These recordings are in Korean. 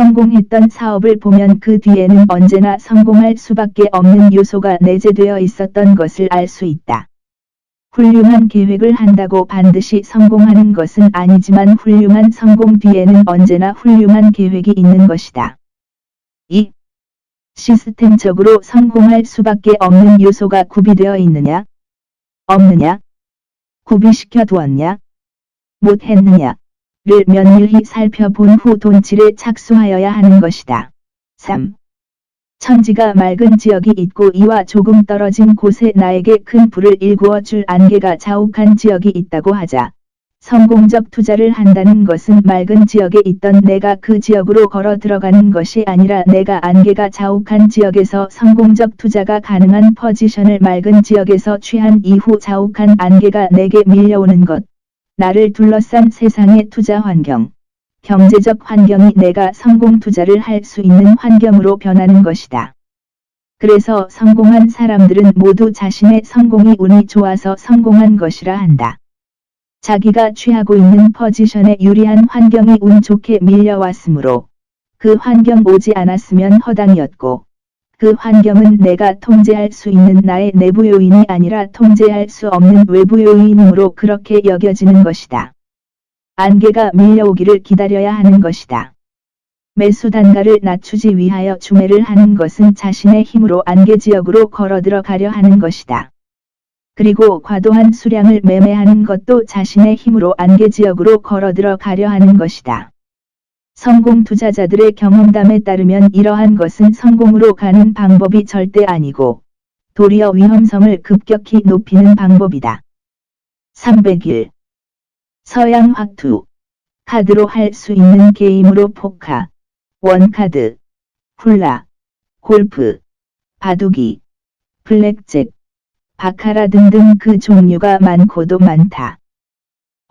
성공했던 사업을 보면 그 뒤에는 언제나 성공할 수밖에 없는 요소가 내재되어 있었던 것을 알 수 있다. 훌륭한 계획을 한다고 반드시 성공하는 것은 아니지만 훌륭한 성공 뒤에는 언제나 훌륭한 계획이 있는 것이다. 2. 시스템적으로 성공할 수밖에 없는 요소가 구비되어 있느냐? 없느냐? 구비시켜 두었냐? 못했느냐? 를 면밀히 살펴본 후 돈치를 착수하여야 하는 것이다. 3. 천지가 맑은 지역이 있고 이와 조금 떨어진 곳에 나에게 큰 불을 일구어 줄 안개가 자욱한 지역이 있다고 하자. 성공적 투자를 한다는 것은 맑은 지역에 있던 내가 그 지역으로 걸어 들어가는 것이 아니라 내가 안개가 자욱한 지역에서 성공적 투자가 가능한 포지션을 맑은 지역에서 취한 이후 자욱한 안개가 내게 밀려오는 것. 나를 둘러싼 세상의 투자 환경. 경제적 환경이 내가 성공 투자를 할 수 있는 환경으로 변하는 것이다. 그래서 성공한 사람들은 모두 자신의 성공이 운이 좋아서 성공한 것이라 한다. 자기가 취하고 있는 포지션에 유리한 환경이 운 좋게 밀려왔으므로 그 환경 오지 않았으면 허당이었고 그 환경은 내가 통제할 수 있는 나의 내부 요인이 아니라 통제할 수 없는 외부 요인이므로 그렇게 여겨지는 것이다. 안개가 밀려오기를 기다려야 하는 것이다. 매수 단가를 낮추지 위하여 주매를 하는 것은 자신의 힘으로 안개 지역으로 걸어 들어가려 하는 것이다. 그리고 과도한 수량을 매매하는 것도 자신의 힘으로 안개 지역으로 걸어 들어가려 하는 것이다. 성공 투자자들의 경험담에 따르면 이러한 것은 성공으로 가는 방법이 절대 아니고 도리어 위험성을 급격히 높이는 방법이다. 301 서양 화투. 카드로 할 수 있는 게임으로 포카, 원카드, 훌라, 골프, 바둑이, 블랙잭, 바카라 등등 그 종류가 많고도 많다.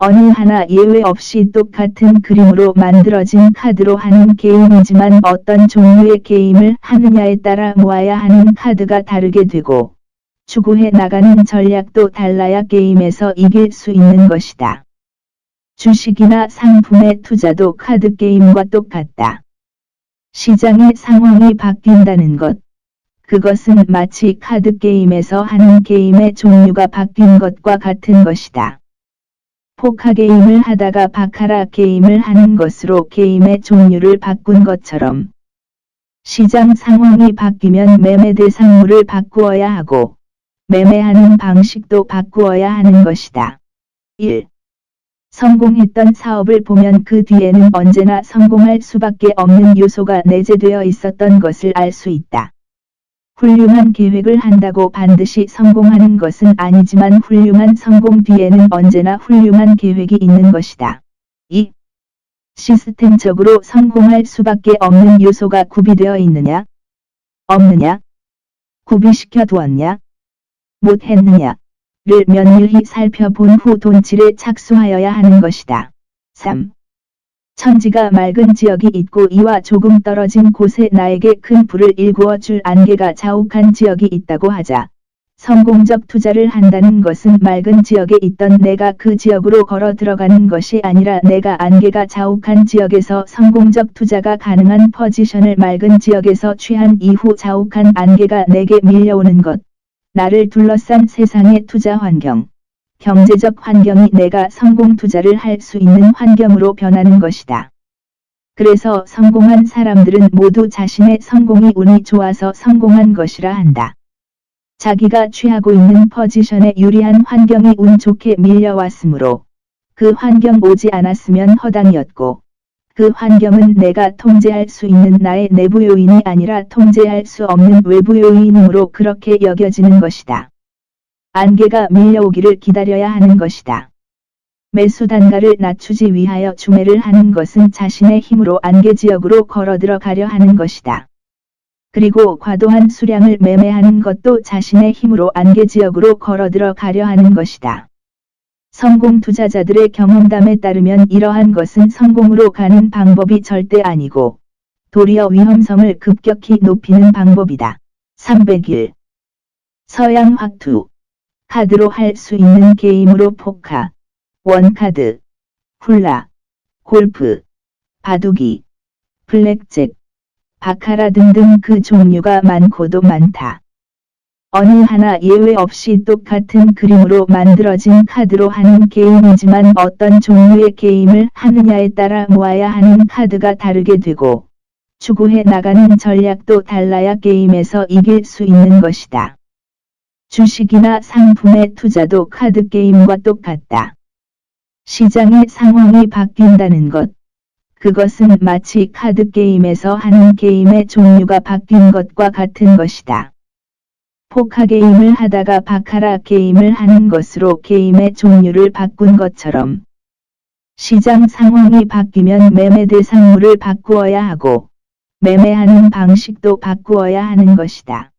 어느 하나 예외 없이 똑같은 그림으로 만들어진 카드로 하는 게임이지만 어떤 종류의 게임을 하느냐에 따라 모아야 하는 카드가 다르게 되고 추구해 나가는 전략도 달라야 게임에서 이길 수 있는 것이다. 주식이나 상품의 투자도 카드 게임과 똑같다. 시장의 상황이 바뀐다는 것. 그것은 마치 카드 게임에서 하는 게임의 종류가 바뀐 것과 같은 것이다. 포카 게임을 하다가 바카라 게임을 하는 것으로 게임의 종류를 바꾼 것처럼 시장 상황이 바뀌면 매매 대상물을 바꾸어야 하고 매매하는 방식도 바꾸어야 하는 것이다. 1. 성공했던 사업을 보면 그 뒤에는 언제나 성공할 수밖에 없는 요소가 내재되어 있었던 것을 알 수 있다. 훌륭한 계획을 한다고 반드시 성공하는 것은 아니지만 훌륭한 성공 뒤에는 언제나 훌륭한 계획이 있는 것이다. 2. 시스템적으로 성공할 수밖에 없는 요소가 구비되어 있느냐? 없느냐? 구비시켜 두었냐? 못했느냐? 를 면밀히 살펴본 후 돈치를 착수하여야 하는 것이다. 3. 천지가 맑은 지역이 있고 이와 조금 떨어진 곳에 나에게 큰 불을 일구어 줄 안개가 자욱한 지역이 있다고 하자. 성공적 투자를 한다는 것은 맑은 지역에 있던 내가 그 지역으로 걸어 들어가는 것이 아니라 내가 안개가 자욱한 지역에서 성공적 투자가 가능한 포지션을 맑은 지역에서 취한 이후 자욱한 안개가 내게 밀려오는 것. 나를 둘러싼 세상의 투자 환경. 경제적 환경이 내가 성공 투자를 할 수 있는 환경으로 변하는 것이다. 그래서 성공한 사람들은 모두 자신의 성공이 운이 좋아서 성공한 것이라 한다. 자기가 취하고 있는 포지션에 유리한 환경이 운 좋게 밀려왔으므로 그 환경 오지 않았으면 허당이었고 그 환경은 내가 통제할 수 있는 나의 내부 요인이 아니라 통제할 수 없는 외부 요인이므로 그렇게 여겨지는 것이다. 안개가 밀려오기를 기다려야 하는 것이다. 매수 단가를 낮추지 위하여 주매를 하는 것은 자신의 힘으로 안개 지역으로 걸어 들어가려 하는 것이다. 그리고 과도한 수량을 매매하는 것도 자신의 힘으로 안개 지역으로 걸어 들어가려 하는 것이다. 성공 투자자들의 경험담에 따르면 이러한 것은 성공으로 가는 방법이 절대 아니고 도리어 위험성을 급격히 높이는 방법이다. 301. 서양 화투 카드로 할 수 있는 게임으로 포카, 원카드, 훌라, 골프, 바둑이, 블랙잭, 바카라 등등 그 종류가 많고도 많다. 어느 하나 예외 없이 똑같은 그림으로 만들어진 카드로 하는 게임이지만 어떤 종류의 게임을 하느냐에 따라 모아야 하는 카드가 다르게 되고 추구해 나가는 전략도 달라야 게임에서 이길 수 있는 것이다. 주식이나 상품의 투자도 카드 게임과 똑같다. 시장의 상황이 바뀐다는 것. 그것은 마치 카드 게임에서 하는 게임의 종류가 바뀐 것과 같은 것이다. 포카 게임을 하다가 바카라 게임을 하는 것으로 게임의 종류를 바꾼 것처럼 시장 상황이 바뀌면 매매 대상물을 바꾸어야 하고 매매하는 방식도 바꾸어야 하는 것이다.